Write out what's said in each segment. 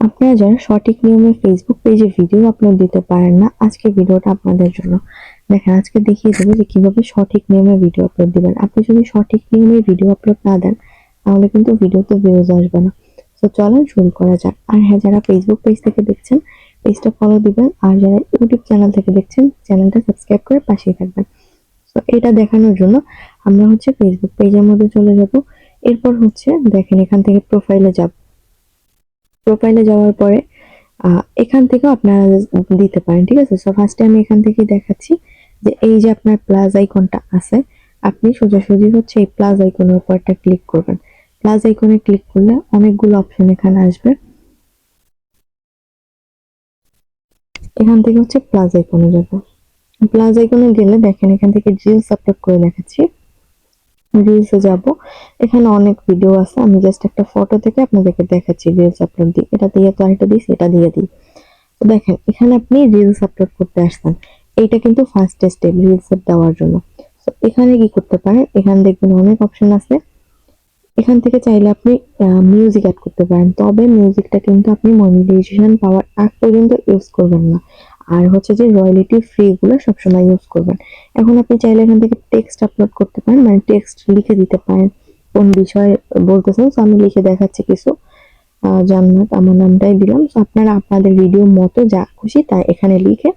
আপনারা যারা সঠিক নিয়মে ফেসবুক পেজে ভিডিও আপলোড দিতে পারেন না, আজকে ভিডিওটা আপনাদের জন্য। দেখেন, আজকে দেখিয়ে দেবো যে কীভাবে সঠিক নিয়মে ভিডিও আপলোড দিবেন। আপনি যদি সঠিক নিয়মে ভিডিও আপলোড না দেন, তাহলে কিন্তু ভিডিওতে ভিউজ আসবে না। তো চলেন শুরু করা যাক। আর হ্যাঁ যারা ফেসবুক পেজ থেকে দেখছেন পেজটা ফলো দিবেন। আর যারা ইউটিউব চ্যানেল থেকে দেখছেন চ্যানেলটা সাবস্ক্রাইব করে পাশেই থাকবেন। তো এটা দেখানোর জন্য আমরা হচ্ছে ফেসবুক পেজের মধ্যে চলে যাব। এরপর হচ্ছে, দেখেন, এখান থেকে প্রোফাইলে যাব। প্রোফাইলে যাওয়ার পরে এখান থেকেও আপনারা দিতে পারেন, ঠিক আছে? সো ফার্স্টে আমি এখান থেকেই দেখাচ্ছি যে এই যে আপনার প্লাস আইকনটা আছে, আপনি সোজাসুজি হচ্ছে এই প্লাস আইকনের উপরটা ক্লিক করবেন। প্লাস আইকনে ক্লিক করলে অনেকগুলো অপশন এখানে আসবে। এখান থেকে হচ্ছে প্লাস আইকনে যাবে। প্লাস আইকনে গেলে দেখেন এখান থেকে রিলস আপলোড করে দেখাচ্ছি। রিলসে যাব। এখানে অনেক ভিডিও আছে, আমি জাস্ট একটা ফটো থেকে আপনাদেরকে দেখাচ্ছি রিলস আপলোড দিই এটা দিয়ে তো আরেকটা দিই সেটা দিয়ে দিই। তো দেখেন, এখানে আপনি রিলস আপলোড করতে আসছেন। এইটা কিন্তু ফার্স্ট স্টেপ রিলস দেওয়ার জন্য। তো এখানে কি করতে পারেন? এখানে দেখবেন অনেক অপশন আছে। এখান থেকে চাইলে আপনি মিউজিক অ্যাড করতে পারেন। তবে মিউজিকটা কিন্তু আপনি মনিটাইজেশন পাওয়ার আগ পর্যন্ত ইউজ করবেন না। আর হচ্ছে যে রয়্যালিটি ফ্রি গুলো সবসময় ইউজ করবেন। এখন আপনি চাইলে এখান থেকে টেক্সট আপলোড করতে পারেন মানে টেক্সট লিখে দিতে পারেন। কোন বিষয়ে বলতেছেন তো আমি লিখে দেখাচ্ছি কিছু। জান্নাত, আমার নামটাই দিলাম। তো আপনারা আপনাদের ভিডিও মতো যা খুশি তাই এখানে লিখে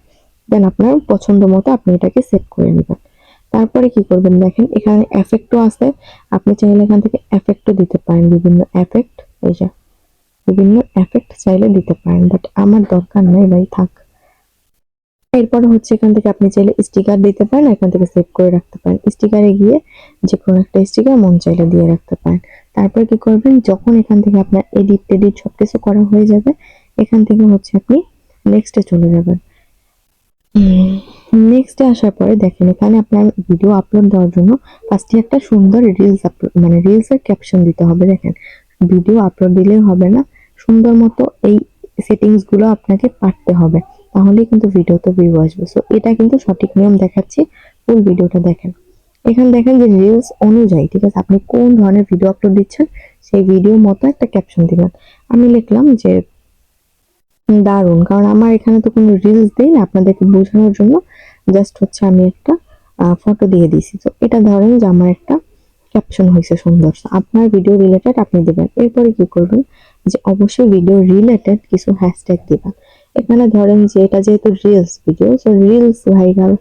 দেন, আপনার পছন্দ মতো আপনি এটাকে সেট করে নেবেন। তারপরে কি করবেন দেখেন, এখানে এফেক্টও আছে। আপনি চাইলে এখান থেকে এফেক্টও দিতে পারেন, বিভিন্ন এফেক্ট এই যে, বিভিন্ন এফেক্ট চাইলে দিতে পারেন। বাট আমার দরকার নেই ভাই, থাক। এরপরে হচ্ছে এখান থেকে আপনি চাইলে স্টিকার দিতে পারেন, এখান থেকে সেভ করে রাখতে পারেন। স্টিকারে গিয়ে যে কোনো একটা স্টিকার মন চাইলে দিয়ে রাখতে পারেন। তারপর কি করবেন, যখন এখান থেকে আপনার এডিট টেডিট সবকিছু করা হয়ে যাবে, এখান থেকে হচ্ছে আপনি নেক্সটে চলে যাবেন। নেক্সটে আসার পরে দেখেন, এখানে আপনার ভিডিও আপলোড দেওয়ার জন্য ফার্স্টে একটা সুন্দর রিলস আপলোড মানে রিলসের ক্যাপশন দিতে হবে। দেখেন ভিডিও আপলোড দিলেই হবে না, সুন্দর মতো এই সেটিংসগুলো আপনাকে পারতে হবে। তাহলেই কিন্তু ভিডিওতে ভিউ আসবে। সো এটা কিন্তু সঠিক নিয়ম দেখাচ্ছি। ফুল ভিডিওটা দেখেন। এখানে দেখেন যে রিলস অনুযায়ী, ঠিক আছে? আপনি কোন ধরনের ভিডিও আপলোড দিচ্ছেন, সেই ভিডিও মতো একটা ক্যাপশন দিবেন। আমি লিখলাম যে, দারুণ। কারণ আমার এখানে তো কোনো রিলস দেই না আপনাদেরকে বোঝানোর জন্য। জাস্ট হচ্ছে আমি একটা ফটো দিয়ে দিয়েছি। তো এটা ধরেন যে আমার একটা ক্যাপশন হয়েছে সুন্দর। আপনার ভিডিও রিলেটেড আপনি দিবেন। এরপরে কি করবেন? যে অবশ্যই ভিডিও রিলেটেড কিছু হ্যাশট্যাগ দিবেন। এখানে ধরেন যে এটা যেহেতু reels video so reels viral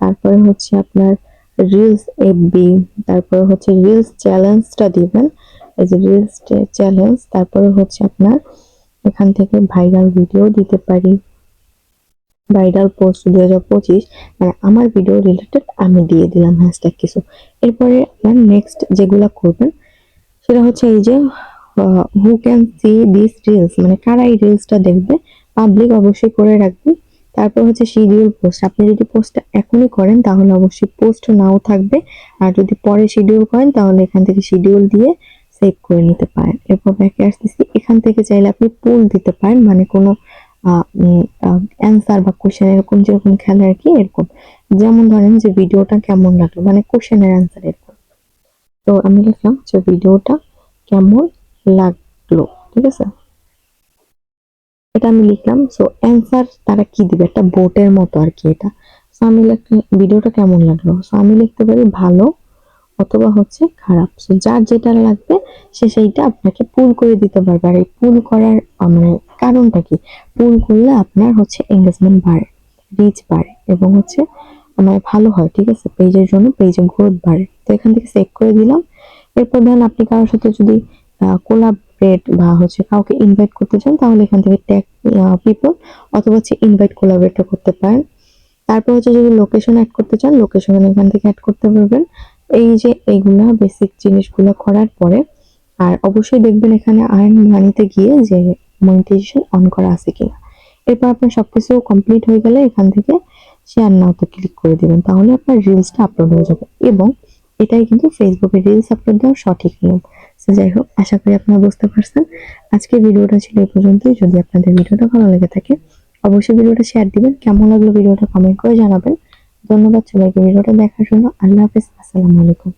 তারপরে হচ্ছে আপনার রিলস এফবি তারপরে হচ্ছে রিলস চ্যালেঞ্জটা দিবেন, এই যে রিলস চ্যালেঞ্জ তারপরে হচ্ছে আপনার এখান থেকে ভাইরাল ভিডিও দিতে পারি। ভাইরাল পোস্ট দুই হাজার পঁচিশ মানে আমার ভিডিও রিলেটেড আমি দিয়ে দিলাম হ্যাশট্যাগ কিছু। এরপরে আপনার নেক্সট যেগুলা করবেন, সেটা হচ্ছে এই যে who can see this reels মানে কারা এই রিলসটা দেখবে পাবলিক অবশ্যই করে রাখবেন তারপর হচ্ছে শিডিউল পোস্ট আপনি যদি পোস্টটা এখনই করেন, তাহলে অবশ্যই পোস্ট নাও থাকবে। আর যদি পরে শিডিউল করেন, তাহলে এখান থেকে শিডিউল দিয়ে সেভ করে নিতে পারেন। এরপর ব্যাকে আসতেছি। এখান থেকে চাইলে আপনি পুল দিতে পারেন। মানে কোনো অ্যান্সার বা কোশ্চেন এরকম যেরকম খেলে আর কি এরকম। যেমন ধরেন যে ভিডিওটা কেমন লাগল মানে কোশ্চেনের অ্যান্সার এরকম। তো আমি লিখলাম যে ভিডিওটা কেমন লাগল, ঠিক আছে? এটা আমি লিখলাম সো অ্যান্সার তারা কি দিবে? একটা বোটের মতো আর কি এটা। সো আমি ভিডিওটা কেমন লাগল? সো আমি লিখতে পারি ভালো অথবা হচ্ছে খারাপ। সো যার যেটা লাগবে, সে সেইটা আপনাকে পুল করে দিতে পারবে। আর এই পুল করার মানে কারণটা কি? পুল করলে আপনার হচ্ছে এঙ্গেজমেন্ট বাড়ে রিচ বাড়ে এবং হচ্ছে মানে ভালো হয়, ঠিক আছে? পেজের জন্য পেজের গ্রোথ বাড়ে। তো এখান থেকে সেভ করে দিলাম। এরপর ধরেন আপনি কারোর সাথে যদি কোলাবরেট বা হচ্ছে কাউকে ইনভাইট করতে চান, তাহলে এখান থেকে ট্যাগ পিপল অথবা হচ্ছে ইনভাইট কোলাবরেটও করতে পারেন। তারপর হচ্ছে যদি লোকেশন অ্যাড করতে চান লোকেশন এখান থেকে অ্যাড করতে পারবেন। এই যে এইগুলা বেসিক জিনিসগুলো করার পরে, আর অবশ্যই দেখবেন এখানে আর্ন মানিতে গিয়ে যে মনিটাইজেশন অন করা আছে কিনা। এরপর আপনার সব কিছু কমপ্লিট হয়ে গেলে এখান থেকে শেয়ার নাওতে ক্লিক করে দিবেন, তাহলে আপনার রিলসটা আপলোড হয়ে যাবে। এবং এটাই কিন্তু ফেসবুকে রিলস আপলোড দেওয়ার সঠিক নিয়ম। যাই হোক, আশা করি আপনারা বুঝতে পারছেন। আজকে ভিডিওটা ছিল এই পর্যন্তই। যদি আপনাদের ভিডিওটা ভালো লেগে থাকে, অবশ্যই ভিডিওটা শেয়ার দিবেন। কেমন লাগল ভিডিওটা কমেন্ট করে জানাবেন। ধন্যবাদ সবাইকে ভিডিওটা দেখার জন্য। আল্লাহ হাফিজ, আসসালামু আলাইকুম।